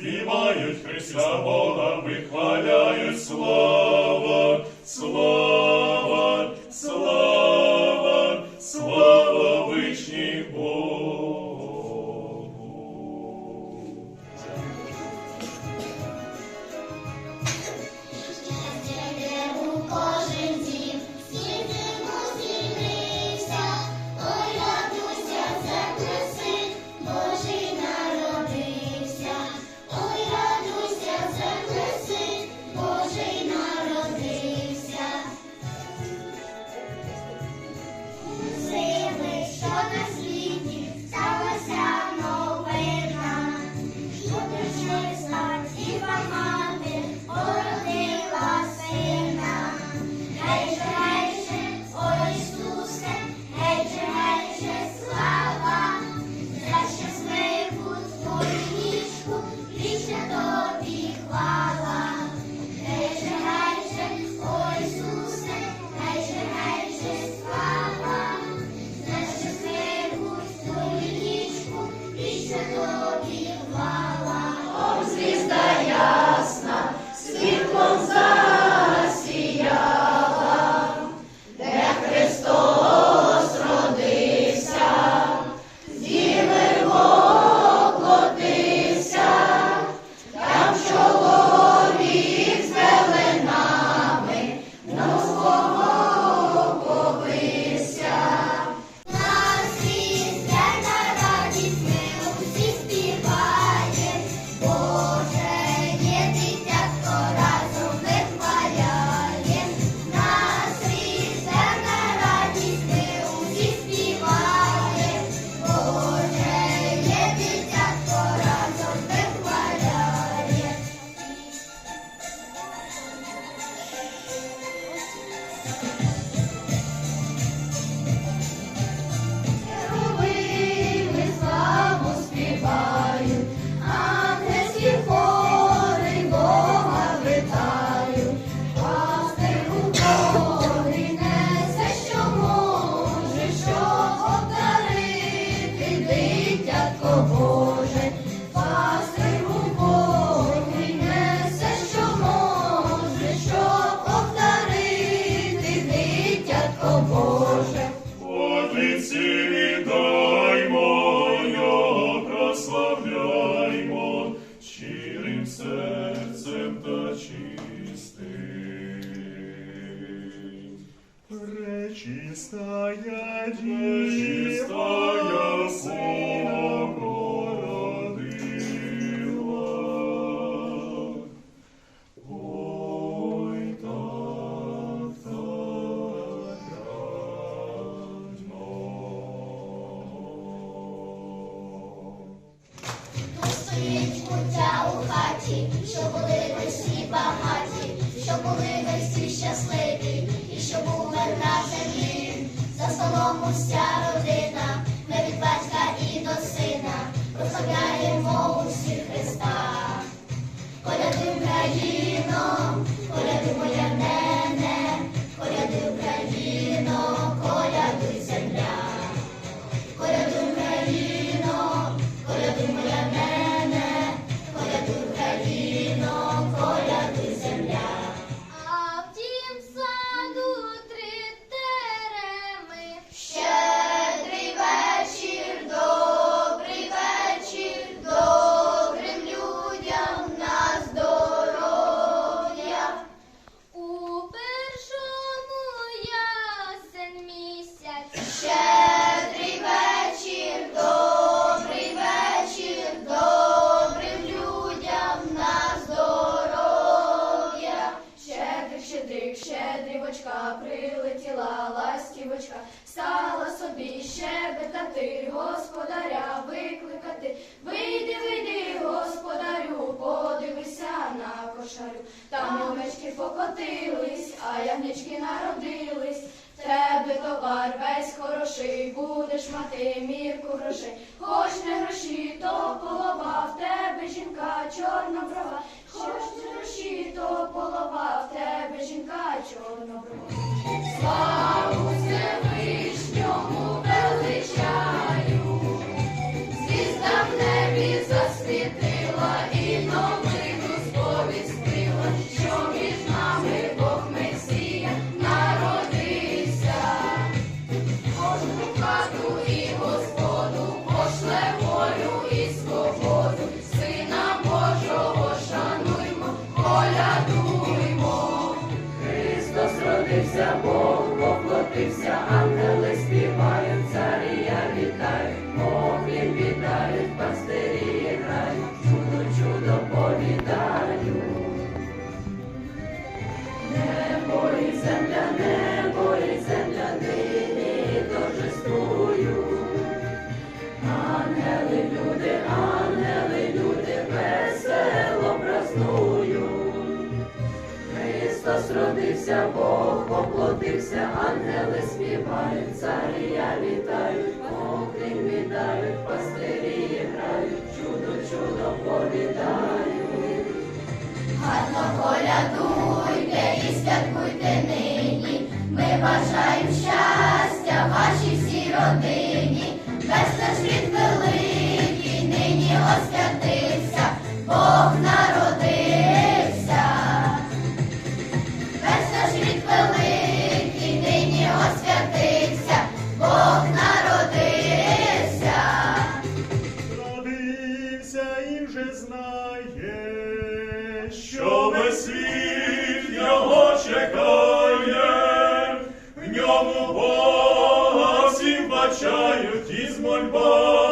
співають Христа Бога, вихваляють славу. Хаті, що були ми всі багаті, що були ми всі щасливі, і що був мир на землі. За столом уся родина, ми від батька і до сина, прославляємо усіх Христа. Коляди Україно, кошарю. Покотились, а ягнички народились. Тебе товар весь хороший, будеш мати мірку грошей. Хоч не гроші, то полова, в тебе жінка чорна брова, Хоч не гроші, то полова, в тебе жінка воплотився, ангели Христос родився, Бог поплотився, ангели співають, царія вітають, поклін вітають, пастирі грають, чудо, чудо повідають. Гарно колядуйте знає, що весь світ його чекає, в ньому Бога всім бачають із мольбами